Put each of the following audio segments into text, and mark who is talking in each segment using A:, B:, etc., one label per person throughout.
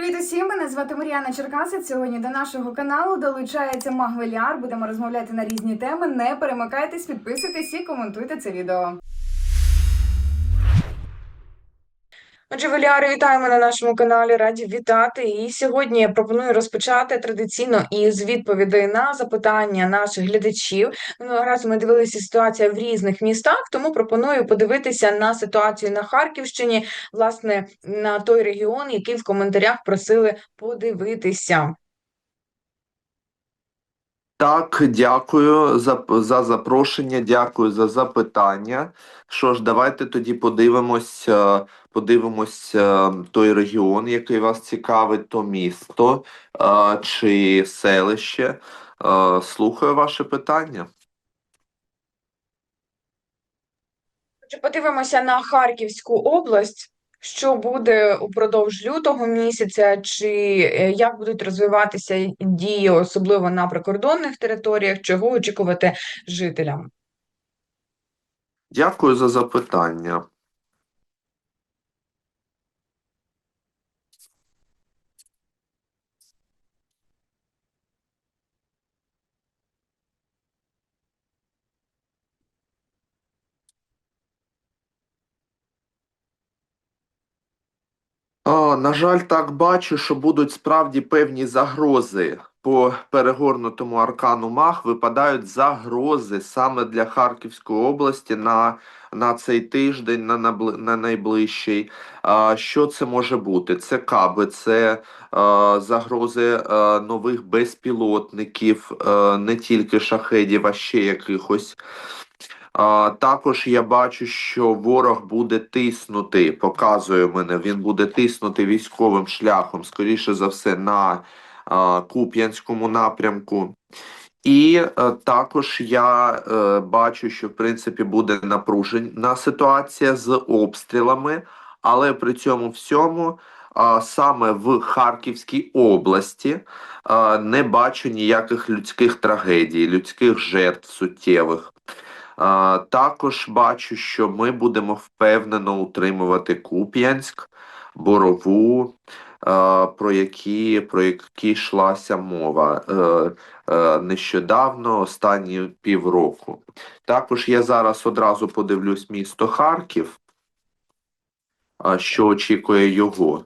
A: Привіт усім! Мене звати Мар'яна Черкасець. Сьогодні до нашого каналу долучається Магвеляр. Будемо розмовляти на різні теми. Не перемикайтесь, підписуйтесь і коментуйте це відео. Отже, Веліари, вітаємо на нашому каналі. Раді вітати. І сьогодні я пропоную розпочати традиційно із відповідей на запитання наших глядачів. Минулого разу ми дивилися ситуацію в різних містах, тому пропоную подивитися на ситуацію на Харківщині, власне, на той регіон, який в коментарях просили подивитися.
B: Так, дякую за, за запрошення, дякую за запитання. Що ж, давайте тоді подивимось, е, подивимось е, той регіон, який вас цікавить, то місто е, чи селище. Слухаю ваше питання.
A: Отже, подивимося на Харківську область. Що буде упродовж лютого місяця, чи е, як будуть розвиватися дії, особливо на прикордонних територіях, чого очікувати жителям?
B: Дякую за запитання. На жаль, так бачу, що будуть справді певні загрози. По перегорнутому аркану Мах випадають загрози саме для Харківської області на, на цей тиждень, на, на найближчий. А, що це може бути? Це каби, це е, загрози е, нових безпілотників, е, не тільки шахедів, а ще якихось. Також я бачу, що ворог буде тиснути, показує мене, він буде тиснути військовим шляхом, скоріше за все, на Куп'янському напрямку. І е, також я е, бачу, що в принципі буде напружена ситуація з обстрілами, але при цьому всьому а, саме в Харківській області а, не бачу ніяких людських трагедій, людських жертв суттєвих. Також бачу, що ми будемо впевнено утримувати Куп'янськ, Борову, про які, про які йшлася мова е, е, нещодавно, останні півроку. Також я зараз одразу подивлюсь місто Харків, що очікує його.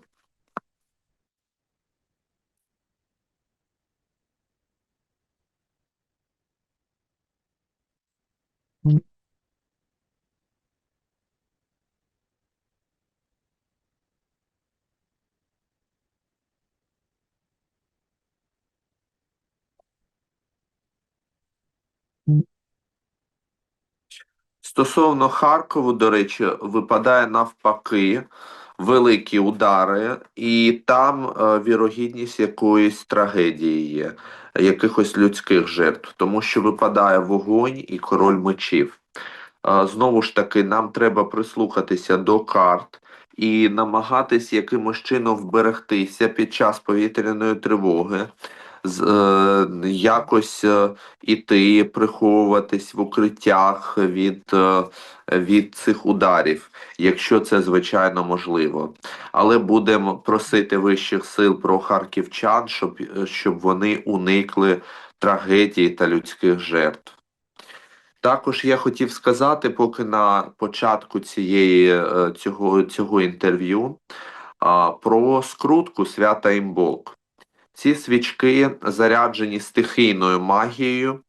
B: Стосовно Харкову, до речі, випадає навпаки великі удари, і там е, вірогідність якоїсь трагедії є, якихось людських жертв, тому що випадає вогонь і король мечів. Е, знову ж таки, нам треба прислухатися до карт і намагатись якимось чином вберегтися під час повітряної тривоги. Е, якось е, іти, приховуватись в укриттях від, е, від цих ударів, якщо це звичайно можливо. Але будемо просити вищих сил про харківчан, щоб, щоб вони уникли трагедії та людських жертв. Також я хотів сказати, поки на початку цієї, цього, цього інтерв'ю, про скрутку свята Імболк. Ці свічки заряджені стихійною магією.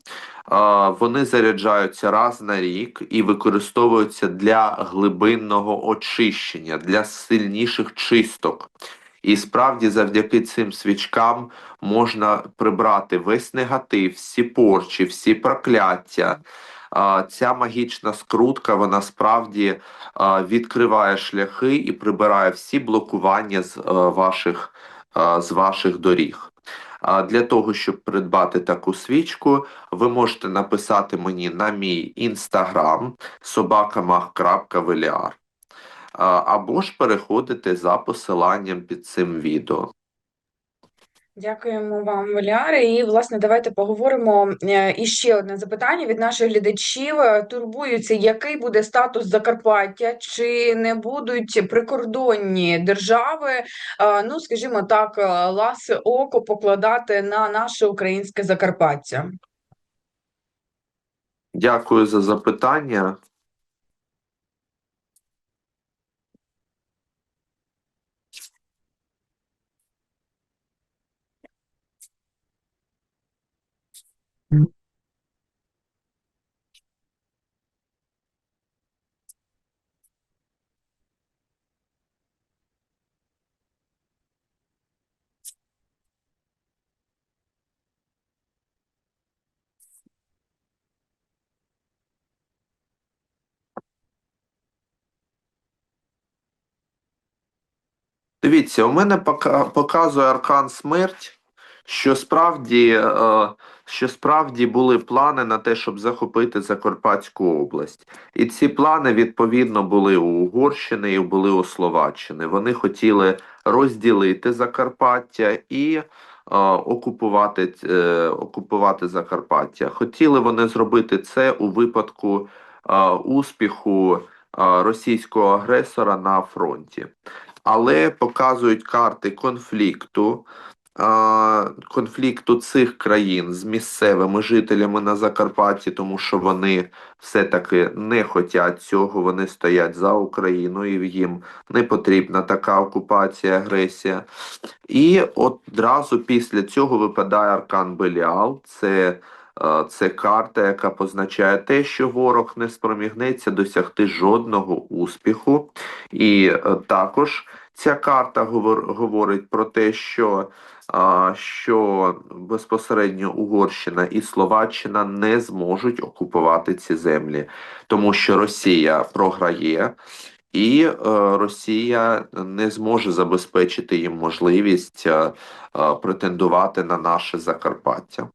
B: Вони заряджаються раз на рік і використовуються для глибинного очищення, для сильніших чисток. І справді, завдяки цим свічкам можна прибрати весь негатив, всі порчі, всі прокляття. Ця магічна скрутка, вона справді відкриває шляхи і прибирає всі блокування з ваших а, з ваших доріг. А для того, щоб придбати таку свічку, ви можете написати мені на мій інстаграм собакамах.веліар або ж переходити за посиланням під цим відео.
A: Дякуємо вам, Валяре. І, власне, давайте поговоримо. е, І ще одне запитання від наших глядачів. Е, Турбуються, який буде статус Закарпаття, чи не будуть прикордонні держави, е, ну, скажімо так, ласи око покладати на наше українське Закарпаття?
B: Дякую за запитання. Дивіться, у мене пока- показує аркан смерть, що справді, е, що справді були плани на те, щоб захопити Закарпатську область. І ці плани, відповідно, були у Угорщини і були у Словаччини. Вони хотіли розділити Закарпаття і е, окупувати, е, окупувати Закарпаття. Хотіли вони зробити це у випадку успіху російського агресора на фронті але показують карти конфлікту, конфлікту цих країн з місцевими жителями на Закарпатті, тому що вони все-таки не хочуть цього, вони стоять за Україну, і їм не потрібна така окупація, агресія. І одразу після цього випадає аркан Беліал. Це це карта, яка позначає те, що ворог не спромігнеться досягти жодного успіху. І е, також ця карта говор- говорить про те, що, що безпосередньо Угорщина і Словаччина не зможуть окупувати ці землі, тому що Росія програє. І е, Росія не зможе забезпечити їм можливість е, е, претендувати на наше Закарпаття.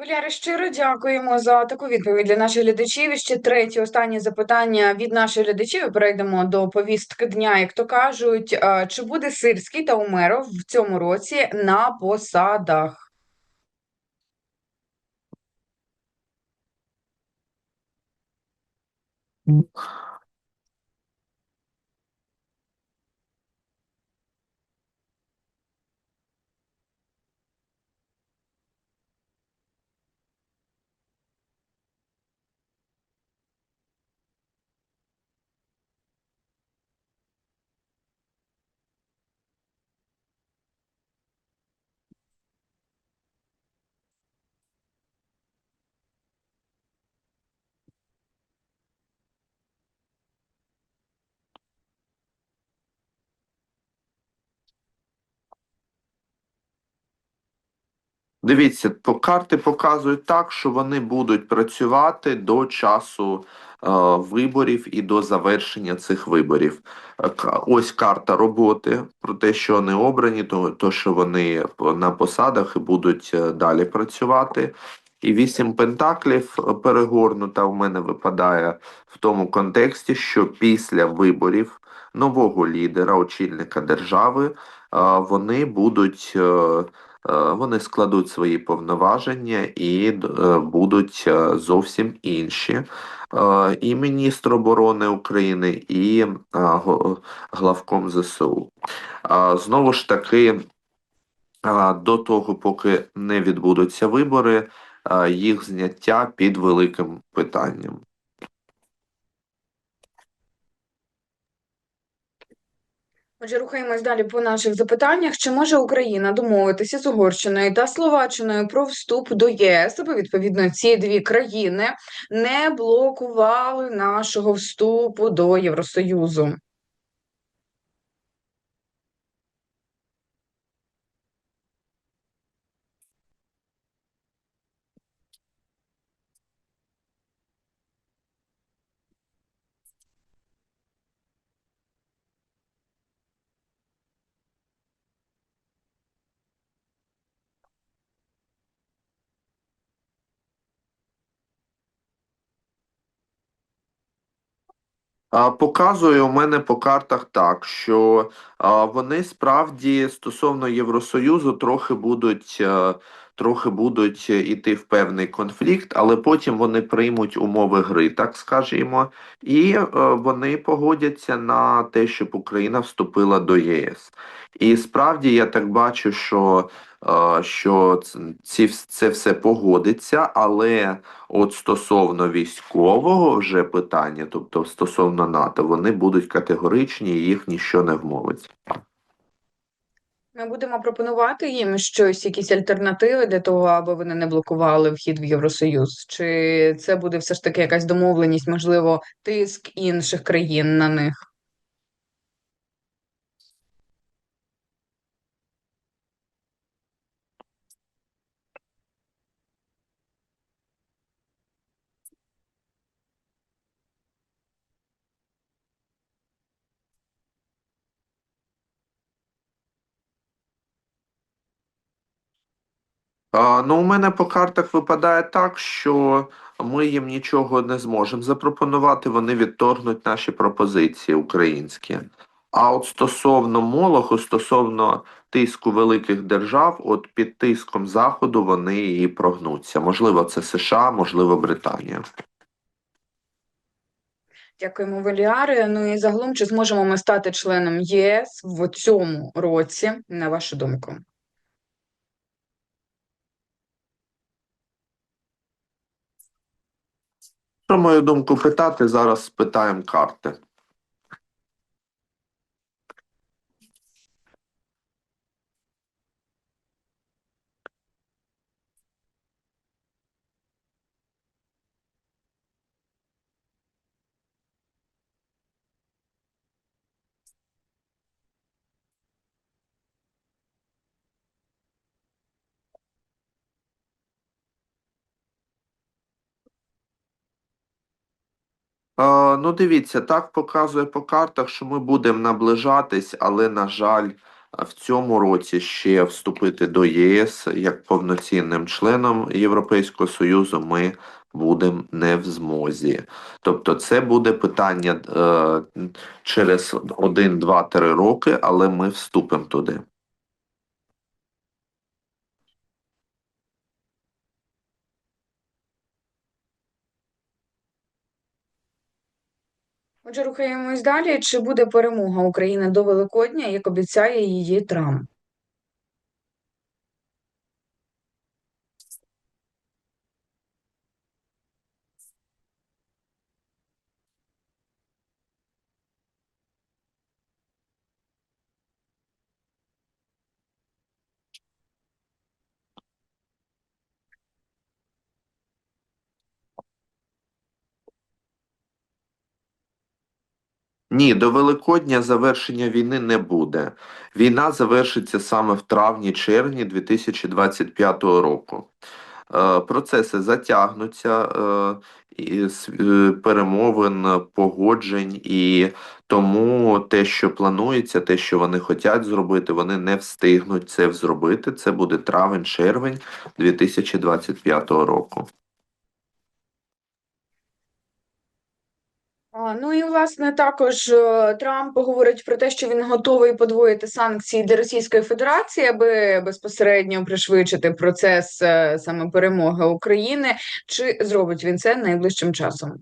A: Валяре, щиро дякуємо за таку відповідь для наших глядачів. І ще третє, останнє запитання від наших глядачів. Перейдемо до повістки дня. Як то кажуть, Е, чи буде Сирський та Умеров в цьому році на посадах?
B: Дивіться, по карти показують так, що вони будуть працювати до часу е, виборів і до завершення цих виборів. Е, Ось карта роботи про те, що вони обрані, то, то що вони на посадах і будуть е, далі працювати. І вісім пентаклів е, перегорнута в мене випадає в тому контексті, що після виборів нового лідера, очільника держави, вони будуть. Вони складуть свої повноваження і е, будуть е, зовсім інші. Е, І міністр оборони України, і е, главком ЗСУ. Знову ж таки, до того, поки не відбудуться вибори, їх зняття під великим питанням.
A: Отже, рухаємось далі по наших запитаннях. Чи може Україна домовитися з Угорщиною та Словаччиною про вступ до ЄС, аби відповідно ці дві країни не блокували нашого вступу до Євросоюзу?
B: Показує у мене по картах так, що вони справді стосовно Євросоюзу трохи будуть, е, трохи будуть іти в певний конфлікт, але потім вони приймуть умови гри, так скажімо, і е, вони погодяться на те, щоб Україна вступила до ЄС. І справді я так бачу, що, е, що ці, це все погодиться, але. От стосовно військового вже питання, тобто стосовно НАТО, вони будуть категоричні, їх ніщо не вмовить.
A: Ми будемо пропонувати їм щось, якісь альтернативи для того, аби вони не блокували вхід в Євросоюз? Чи це буде все ж таки якась домовленість, можливо, тиск інших країн на них?
B: Ну, у мене по картах випадає так, що ми їм нічого не зможемо запропонувати, вони відторгнуть наші пропозиції українські. А от стосовно Молоху, стосовно тиску великих держав, от під тиском Заходу вони і прогнуться. Можливо, це США, можливо, Британія.
A: Дякуємо, Веліари. Ну і загалом, чи зможемо ми стати членом ЄС в цьому році, на вашу думку?
B: Про мою думку питати, зараз спитаємо карти. Е, ну, дивіться, так показує по картах, що ми будемо наближатись, але, на жаль, в цьому році ще вступити до ЄС як повноцінним членом Європейського Союзу ми будемо не в змозі. Тобто, це буде питання е, через 1, 2, 3 роки, але ми вступимо туди.
A: Отже, рухаємось далі. Чи буде перемога України до Великодня, як обіцяє її Трамп?
B: Ні, до Великодня завершення війни не буде. Війна завершиться саме в травні-червні 2025 року. Е, Процеси затягнуться е, е, перемовин, погоджень, і тому те, що планується, те, що вони хочуть зробити, вони не встигнуть це зробити. Це буде травень-червень 2025 року.
A: Ну і власне також е, Трамп говорить про те, що він готовий подвоїти санкції для Російської Федерації, аби безпосередньо пришвидшити процес е, саме перемоги України. Чи зробить він це найближчим часом?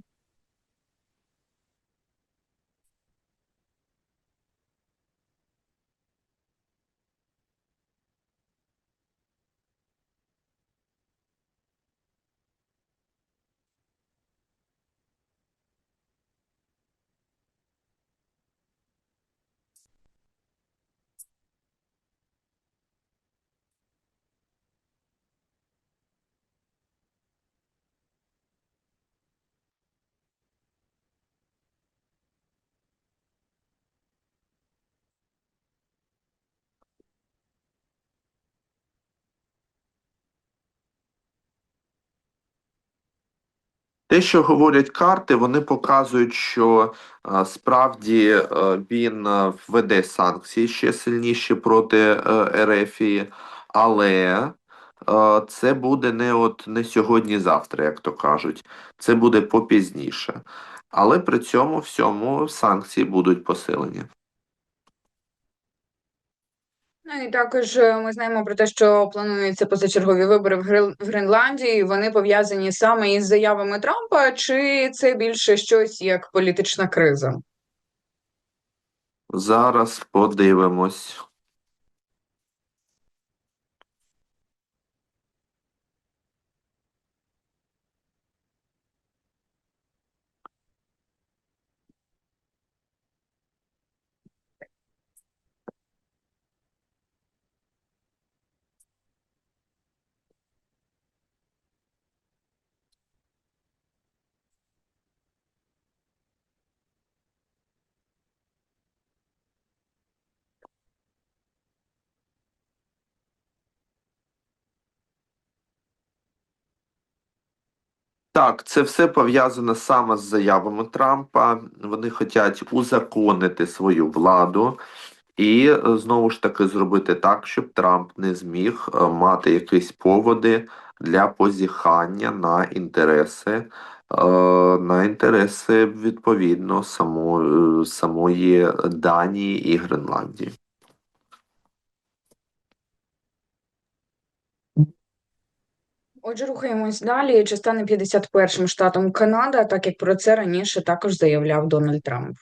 B: Те, що говорять карти, вони показують, що е, справді е, він е, введе санкції ще сильніші проти е, Ерефії, але е, це буде не от не сьогодні-завтра, як то кажуть. Це буде попізніше. але при цьому всьому санкції будуть посилені.
A: Ну і також е, ми знаємо про те, що плануються позачергові вибори в Гренландії. Вони пов'язані саме із заявами Трампа, чи це більше щось як політична криза?
B: Зараз подивимось. Так, це все пов'язано саме з заявами Трампа. Вони хочуть узаконити свою владу і е, знову ж таки зробити так, щоб Трамп не зміг е, мати якісь поводи для позіхання на інтереси, е, на інтереси відповідно само, самої Данії і Гренландії.
A: Отже, рухаємось далі. Чи стане 51-м штатом Канада, так як про це раніше також заявляв Дональд Трамп?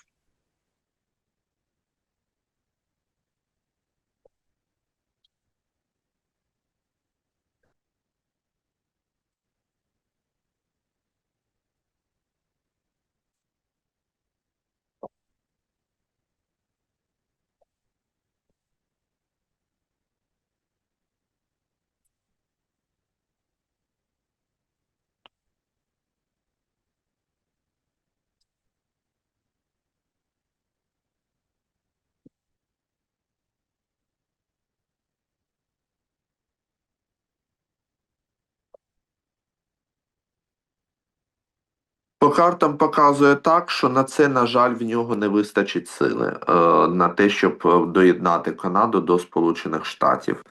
B: По картам показує так, що на це, на жаль, в нього не вистачить сили е, на те, щоб е, доєднати Канаду до Сполучених Штатів.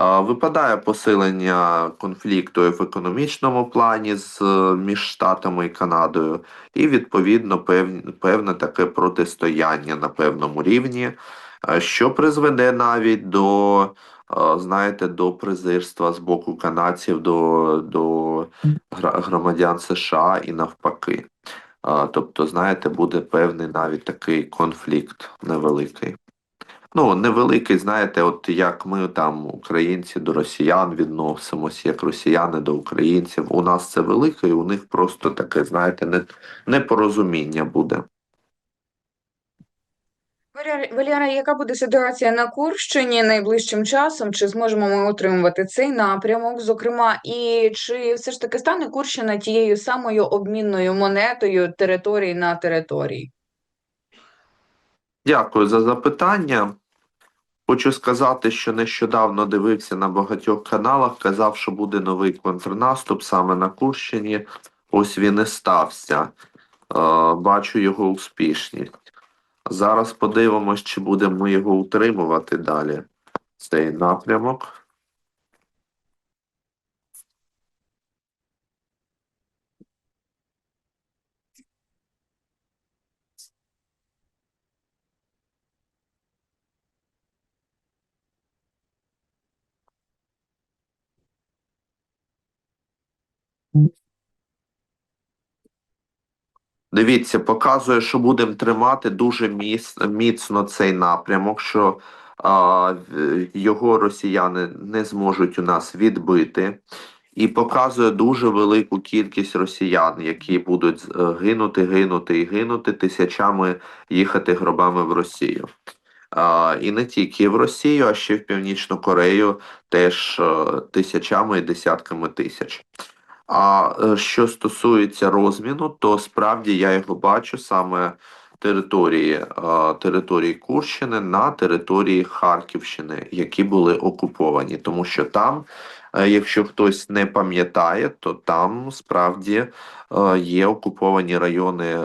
B: Е, випадає посилення конфлікту в економічному плані з між Штатами і Канадою, і відповідно певне, певне таке протистояння на певному рівні, що призведе навіть до, знаєте, до презирства з боку канадців до, до громадян США і навпаки. Тобто, знаєте, буде певний навіть такий конфлікт невеликий. Ну, невеликий, знаєте, от як ми там, українці до росіян відносимося, як росіяни до українців. У нас це велике, і у них просто таке, знаєте, непорозуміння буде.
A: Валера, яка буде ситуація на Курщині найближчим часом? Чи зможемо ми отримувати цей напрямок? Зокрема, і чи все ж таки стане Курщина тією самою обмінною монетою території на території?
B: Дякую за запитання. Хочу сказати, що нещодавно дивився на багатьох каналах, казав, що буде новий контрнаступ саме на Курщині. Ось він і стався. Е, Бачу його успішність. Зараз подивимось, чи будемо його утримувати далі. Цей напрямок. Дивіться, показує, що будемо тримати дуже міцно цей напрямок, що а, його росіяни не зможуть у нас відбити. І показує дуже велику кількість росіян, які будуть е, гинути, гинути і гинути, тисячами їхати гробами в Росію. А, і не тільки в Росію, а ще в Північну Корею теж е, тисячами і десятками тисяч. А е, що стосується розміну, то справді я його бачу саме території, е, території Курщини на території Харківщини, які були окуповані. Тому що там, е, якщо хтось не пам'ятає, то там справді є окуповані райони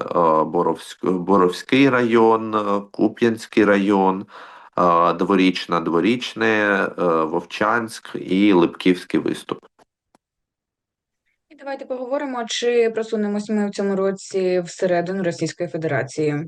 B: Боровський район, Куп'янський район. Дворічна, Дворічне, Вовчанськ і Липківський виступ.
A: Давайте поговоримо, чи просунемось ми в цьому році всередину Російської Федерації.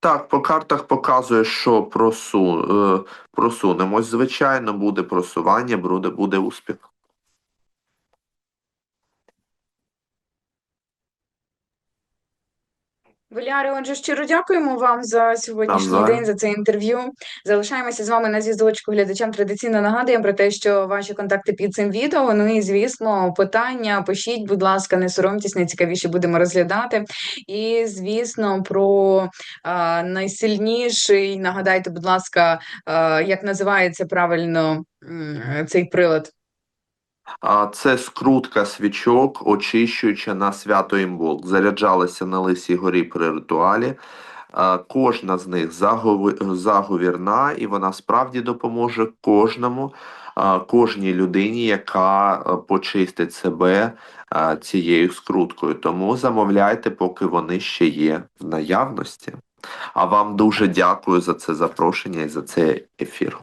B: Так, по картах показує, що просу, е, просунемось. Звичайно, буде просування, буде, буде успіх.
A: Валяри, отже, щиро дякуємо вам за сьогоднішній день, за це інтерв'ю. Залишаємося з вами на зв'язочку. Глядачам традиційно нагадуємо про те, що ваші контакти під цим відео. Ну і звісно, питання пишіть, будь ласка, не соромтесь, найцікавіше будемо розглядати. І звісно, про а, найсильніший. Нагадайте, будь ласка, а, як називається правильно цей прилад.
B: Це скрутка свічок, очищуюча на свято імбол. Заряджалася на Лисій горі при ритуалі. Кожна з них заговірна, і вона справді допоможе кожному, кожній людині, яка почистить себе цією скруткою. Тому замовляйте, поки вони ще є в наявності. А вам дуже дякую за це запрошення і за цей ефір.